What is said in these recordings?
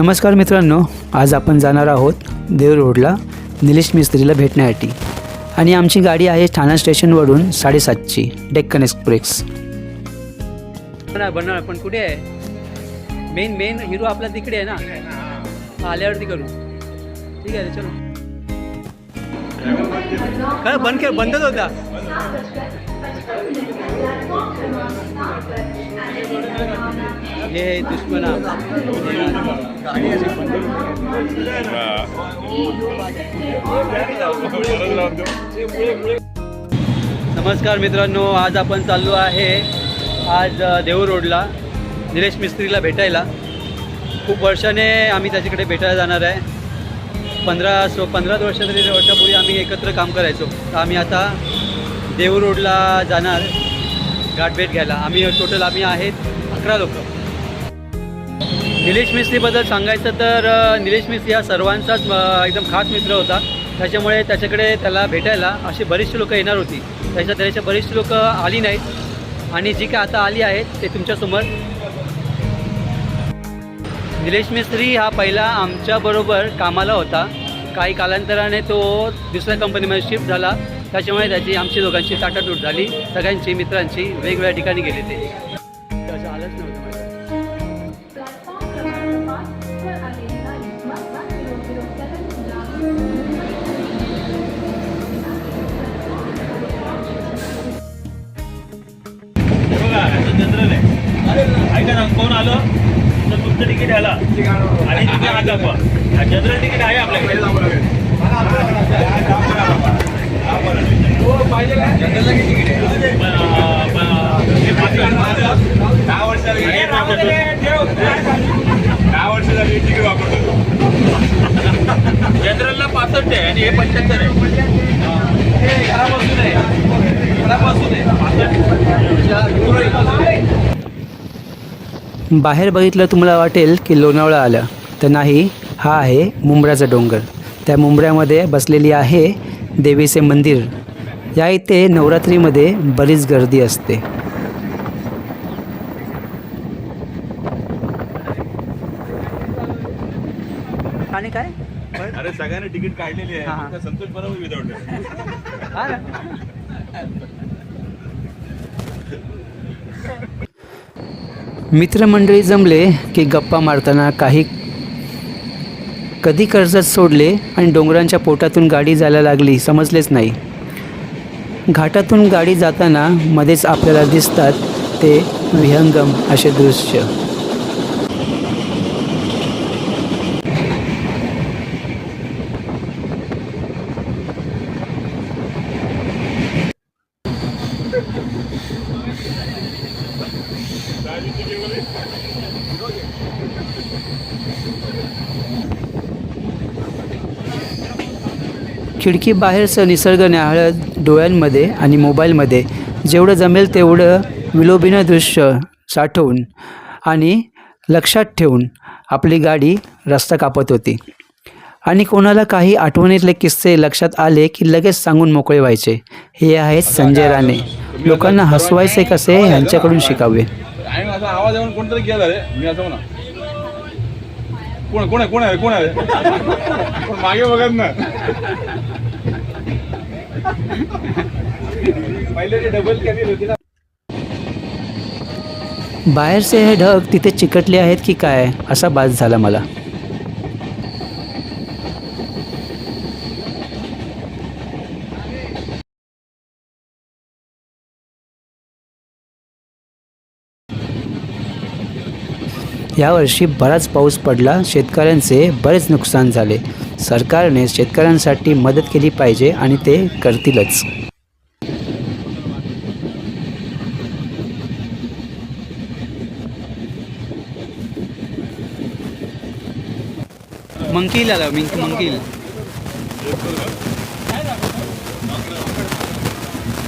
नमस्कार मित्रांनो आज आपण जाणार आहोत देव रोडला निलेश मिस्त्रीला भेटण्यासाठी. आणि आमची गाडी आहे ठाणा स्टेशनवरून साडेसातची डेक्कन एक्सप्रेस. बनणार पण कुठे आहे? मेन मेन हिरो आपला तिकडे आहे ना? आल्यावरती करू. ठीक आहे चलो. काय बंद केलं बंदच होता. हे दुश्मना नमस्कार मित्रांनो आज आपण चाललो आहे आज अ, रोडला निलेश मिस्त्रीला भेटायला. खूप वर्षाने आम्ही त्याच्याकडे भेटायला जाणार आहे. पंधरा सो पंधरा वर्ष तरी वर्षापूर्वी आम्ही एकत्र काम करायचो. तर आम्ही आता देहू रोडला जाणार गाठभेट घ्यायला. आम्ही टोटल आम्ही आहेत अकरा लोक. निलेश मिस्त्रीबद्दल सांगायचं तर निलेश मिस्त्री हा सर्वांचाच एकदम खास मित्र होता. त्याच्यामुळे त्याच्याकडे त्याला भेटायला अशी बरीचशी लोकं येणार होती. त्याच्या त्याच्या बरीचशी लोकं आली नाहीत. आणि जी काय आता आली आहेत ते तुमच्यासमोर. निलेश मिस्त्री हा पहिला आमच्याबरोबर कामाला होता. काही कालांतराने तो दुसऱ्या कंपनीमध्ये शिफ्ट झाला. त्याच्यामुळे त्याची आमची दोघांची ताटातूट झाली. सगळ्यांची मित्रांची वेगवेगळ्या ठिकाणी गेले ते. ऐका ना कोण आलं तर तुमचं तिकीट आला. आणि तिथे हा दाखवा हा जनरल तिकीट आहे आपल्याकडे. दहा वर्षाला हे वापरतो. दहा वर्षाला मी तिकीट वापरतो जनरलला पासष्ट आहे आणि हे पंच्याहत्तर आहे. बाहेर बघितलं तुम्हाला वाटेल की लोणावळा आलं. तर नाही हा आहे मुंब्राचा डोंगर. त्या मुंबऱ्यामध्ये बसलेली आहे देवीचे मंदिर. या इथे नवरात्रीमध्ये बरीच गर्दी असते. आणि काय? अरे सगळ्यांनी तिकीट काढलेली आहे. संतोष बरोबर विदाउट? मित्रमंडळी जमले की गप्पा मारताना काही कधी कर्जत सोडले आणि डोंगरांच्या पोटातून गाडी जायला लागली समजलेच नाही. घाटातून गाडी जाताना मध्येच आपल्याला दिसतात ते विहंगम असे दृश्य. खिडकी बाहेरचं निसर्ग न्याहाळत डोळ्यांमध्ये आणि मोबाईलमध्ये. जेवढं जमेल तेवढं विलोभीनं दृश्य साठवून आणि लक्षात ठेवून आपली गाडी रस्ता कापत होती. आणि कोणाला काही आठवणीतले किस्से लक्षात आले की लगेच सांगून मोकळे व्हायचे. हे आहेत संजय राणे. लोकांना हसवायचे कसे ह्यांच्याकडून शिकावे आणि असा आवाज येऊन कोणतरी गेला रे मी असं म्हणा कोण कोण आहे कोण आहे कोण आहे? पण मागे बघत ना पहिले डबल कॅबिन होती ना. बाहेरचे हे ढग तिथे चिकटले आहेत की काय? असा बाज झाला मला. यावर्षी बराच पाऊस पडला. शेतकऱ्यांचे बरेच नुकसान झाले. सरकारने शेतकऱ्यांसाठी मदत केली पाहिजे आणि ते करतीलच. मंकील आला मी मंकील.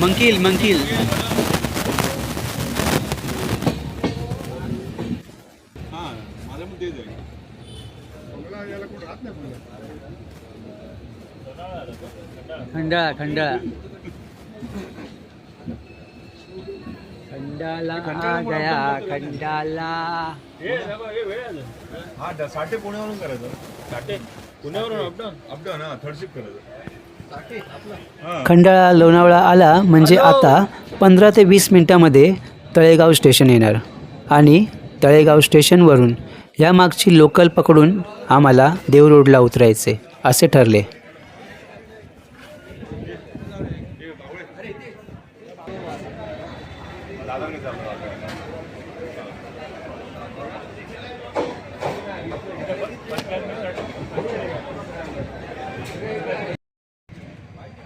मंकील मंकील. आहे खंडाळा खंडाळा. खंडाला आ गया खंडाला हे ड- साठे पुण्यावरून करायचं. काटे पुण्यावरून अपडाऊन? अपडाऊन हा थर्ड शिफ्ट करायचं. हा. खंडाळा लोणावळा आला म्हणजे आता पंधरा ते वीस मिनटामध्ये तळेगाव स्टेशन येणार आणि तळेगाव स्टेशनवरून या मागची लोकल पकडून आम्हाला देव रोडला उतरायचे असे ठरले.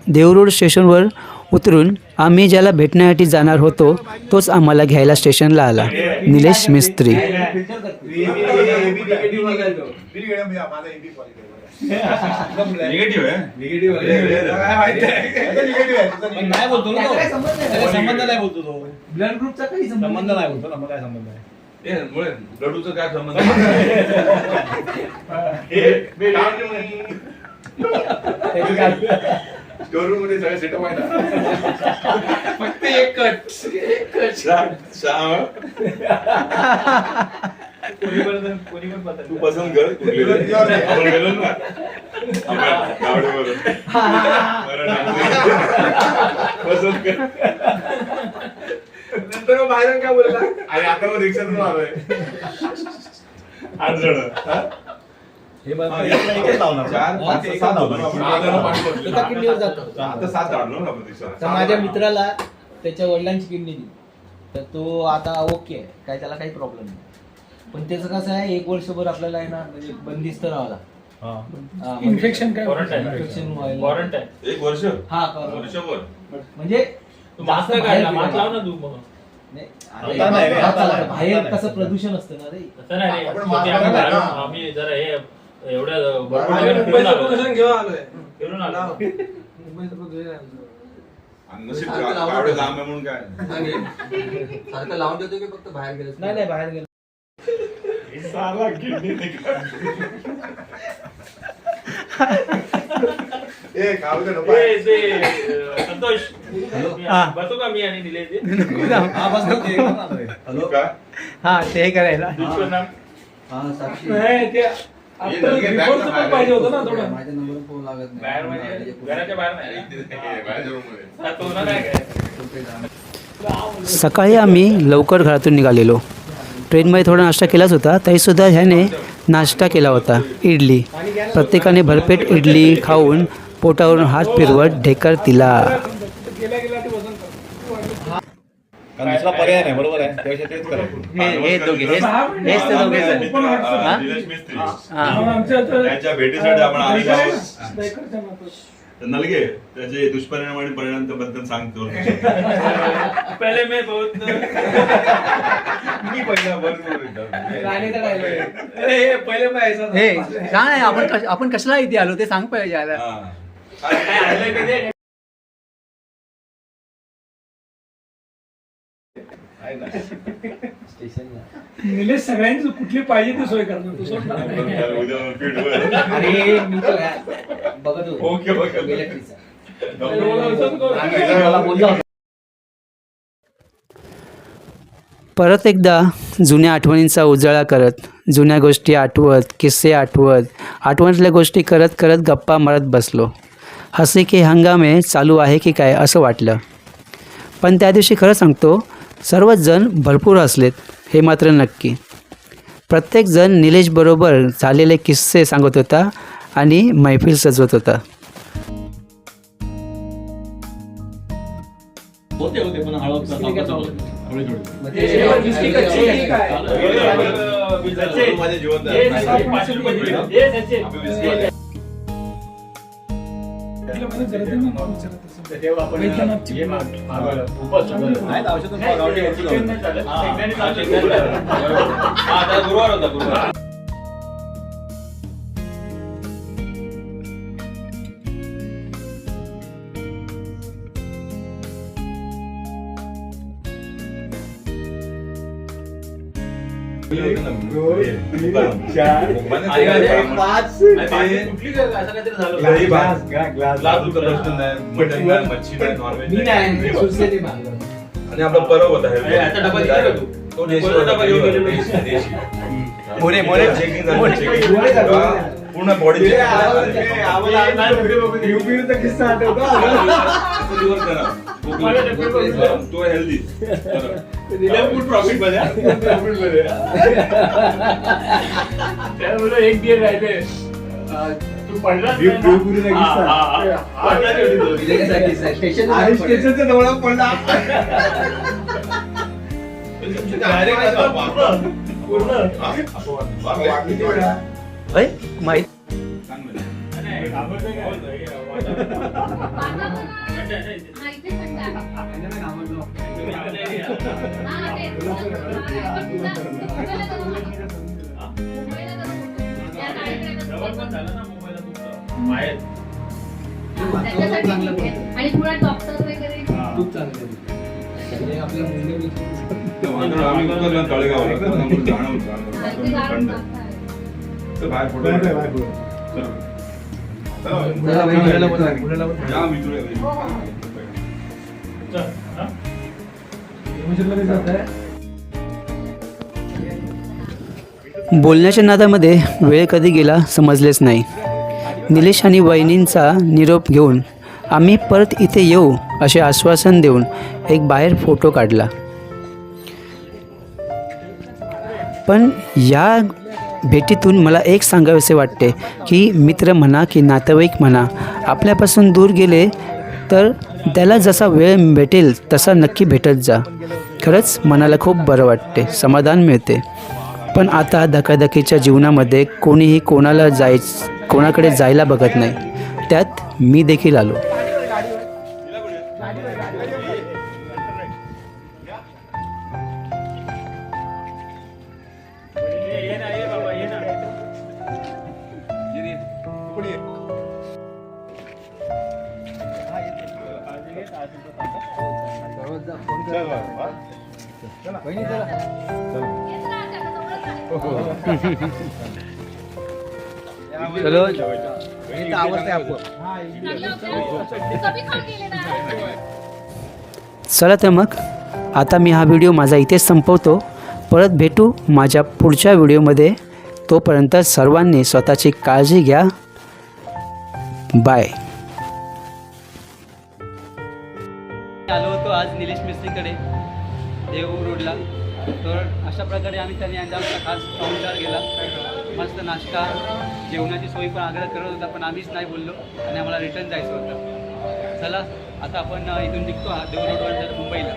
देवरोड स्टेशनवर उतरून आम्ही ज्याला भेटण्यासाठी जाणार होतो तोच आम्हाला घ्यायला स्टेशनला आला निलेश मिस्त्री निगेटिव्ह आहे नाही बोलतो ना तो. त्याला संबंध नाही बोलतो तो ब्लड ग्रुपचा काही संबंध नाही बोलतो ना मग काय संबंध आहे ए, मुळे लडूचं काय संबंध स्टोरूममध्ये सगळं सेटअप आहे ना. फक्त एक कट श्याम श्याम. कोणी पण कोणी पण पता तू पसंत कर कुठली आपण गेलो ना. आपण गावडीवरून. बरं ना. पसंत कर. नंतर बाहेर काय बोलला? आणि आता मग रिक्षातून आलोय. आठ जण. हा? एकला एकच लावणार. चार, पाच, सहा लावणार. आपण आधारला पाणी भरतो. एका किडनीवर जातं. आता सात काढलो ना आपण रिक्षा. तर माझ्या मित्राला त्याच्या वडिलांची किडनी दिली तर तो आता ओके आहे काय त्याला काही प्रॉब्लेम नाही पण त्याचं कसं आहे एक वर्षभर आपल्याला आहे ना म्हणजे बंदिस्त राहावं लागतं इन्फेक्शन काय क्वारंटाईन इन्फेक्शन व्हायला क्वारंटाईन एक वर्ष हा. वर्षभर म्हणजे तू मास्क जास्त काढला बाहेर मास्क लाव फिरायला. ना तू मग नाही, आता नाही रे, आता आता नाही. नाही. बाहेर आता कसं नाही. प्रदूषण असतं ना रे तसं नाही रे आपण शेवटी बाहेरून-. आम्ही जरा हे एवढ्या भरपूर फिरून आलो. फिरून आलो. आणि नशीब गा- गावडे लांब आहे म्हणून काय? सारखं लावून देतो की फक्त बाहेर गेलं नाही नाही बाहेर गेलो. साला किडनी ए खाऊ दे नको. ए, ते, अं, संतोष. मी- बसू का मी आणि निलेश? ते? हा बस ना, ते एकदम आलोय. हॅलो का हां. ते करायला? हा साक्षी. ये नलगे बॅग ना बाहेर. माझ्या नंबर फोन लागत नाही. बाहेर म्हणजे घराच्या बाहेर नाही. सकाळी आम्ही लवकर घरातून निघालेलो. ट्रेनमध्ये थोडा नाश्ता केलाच होता तरीसुद्धा ह्याने नाश्ता केला होता इडली. प्रत्येकाने भरपेट इडली खाऊन पोटावरून हात फिरवत ढेकर दिला. कारण दुसरा पर्याय नाही बरोबर आहे. त्यापेक्षा तेच करायचं हे हे दोघे हेच हेच ते दोघे जण. मित्र, हा, हा? निलेश मिस्त्री. हां. त्यांच्या भेटीसाठी आपण आलेलो आहोत. तर नलगे त्याचे दुष्परिणाम आणि परिणामबद्दल सांगतो. पहिले मी बहुत मी पहिला विचारतो. पहिले. हे काय आपण कश- आपण कशाला इथे आलो? ते सांग पाहिजे. हा. काय निलेश सगळ्यांची कुठली पाहिजे ती सोय करणार तू सोड ना. आपण त्याला उद्या पीठ वर. अरे मी तो या- बघत होतो ओके, ओके. इलेक्ट्रिकचा. डॉक्टर- मला बोलला होता. परत एकदा जुन्या आठवणींचा उजाळा करत जुन्या गोष्टी आठवत किस्से आठवत आठवणीतल्या गोष्टी करत करत गप्पा मारत बसलो हसे की हंगामे चालू आहे की काय असं वाटलं पण त्या दिवशी खरं सांगतो सर्वच जण भरपूर हसलेत हे मात्र नक्की. प्रत्येकजण निलेशबरोबर झालेले किस्से सांगत होता आणि मैफिल सजवत होता. होते होते पण हळद थोडी थोडी. डिस्ट्रिक्ट अच्छी आहे काय? सचिन. माझे जिवंत हे आहे. सचिन, पाचशे रुपये दिले. हे सचिन. आम्ही विसरलो. तिला म्हणून जरा ते नाव विचारत असेल. वैद्यनाथची हे माग. खूपच सुंदर. नाही, औषधं नाही, गावठी मुंबईने आणि ते- आणि पाच आणि पाचवी कुठली काय असं काहीतरी झालं होतं. काही भात. ग्लास लातूरचा प्रश्न नाही मटन नाही मच्छी नाही नॉनव्हेज मी नाही सुरसेने मागलं आणि आपला परब होता ए, आता डबा दिला का तू? तो देशी कोणता होता, डबा घेऊन गेले? देशी, देशी. मोरे, मोरे. चेकिंग झाली चेकिंग पूर्ण बॉडी किस्सा आठवतो तो हेल्दी फूड प्रॉफिटमध्ये त्यामुळे एक बियर राहिले अं, तू पडलाच नाही ना? भिवपुरीचा किस्सा. हा, हा, हा. पडला तेवढी दोन. स्टेशन आणि स्टेशनच्या जवळ पडला Direct आता पूर्ण पूर्ण किती वेळा? अय माहीत बाहेर. आणि पुढे डॉक्टर वगैरे. खूप चांगलं आपल्या आम्ही उतरलो तळेगावला बाहेर फोटो बोलण्याच्या नादामध्ये वेळ कधी गेला समजलेच नाही. निलेश आणि वहिनींचा निरोप घेऊन आम्ही परत इथे येऊ असे आश्वासन देऊन एक बाहेर फोटो काढला. पण या भेटीतून मला एक सांगावेसे वाटते की मित्र म्हणा की नातेवाईक म्हणा आपल्यापासून दूर गेले तर त्याला जसा वेळ भेटेल तसा नक्की भेटत जा. खरंच मनाला खूप बरं वाटते समाधान मिळते. पण आता धकाधकीच्या जीवनामध्ये कोणीही कोणाला जायच कोणाकडे जायला बघत नाही. त्यात मी देखील आलो. चलो. चला. तर मग आता मी हा व्हिडिओ माझा इथेच संपवतो. परत भेटू माझ्या पुढच्या व्हिडिओमध्ये. तोपर्यंत सर्वांनी स्वतःची काळजी घ्या. बाय आलो होतो आज निलेश मिस्त्रीकडे. देऊ रोडला. तर अशा प्रकारे आम्ही त्यांनी यांचा आमचा खास पाहुणचार गेला मस्त नाश्ता जेवणाची सोय पण आग्रह करत होता पण आम्हीच नाही बोललो आणि आम्हाला रिटर्न जायचं होतं. चला आता आपण इथून निघतो हा देऊ रोडवर मुंबईला.